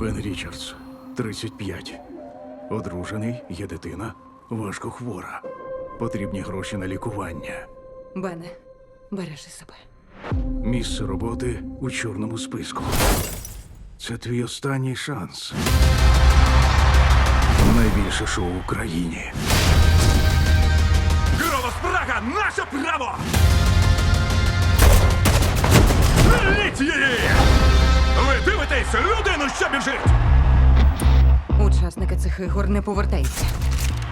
Бен Річардс, 35. Одружений, є дитина, важко хвора. Потрібні гроші на лікування. Бене, бережи себе. Місце роботи у чорному списку. Це твій останній шанс. Найбільше шоу в Україні. Кровоспрага – наше право! Людину, біжить! Учасники цих ігор не повертаються.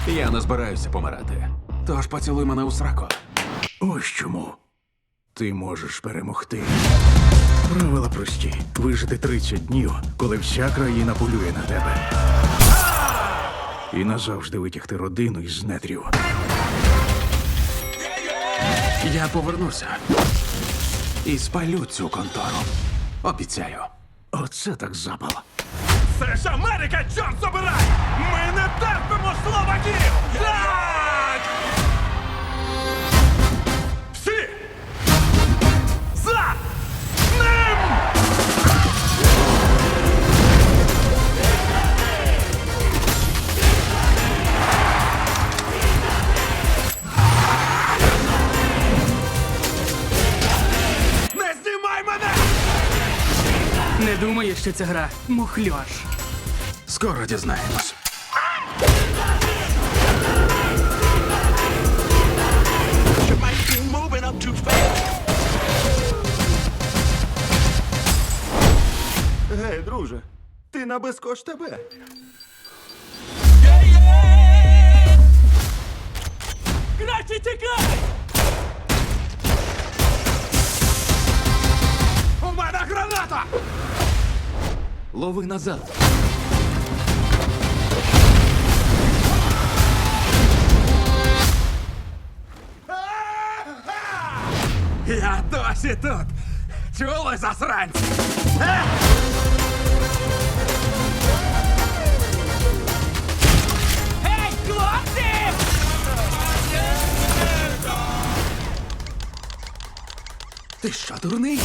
Я не збираюся помирати. Тож поцілуй мене у сраку. Ось чому. Ти можеш перемогти. Правила прості: вижити 30 днів, коли вся країна полює на тебе. І назавжди витягти родину із нетрів. Я повернуся. І спалю цю контору. Обіцяю. Оце так запало. Це ж Америка, чорт забирай! Ми не терпимо словаків! Так! Не думаю, що ця гра мухльош. Скоро дізнаємось. Гей, друже, ти на безкош тебе. Краще Лови назад. Я досі тут! Чули засранці? Гей, хлопці! Ти що, дурний?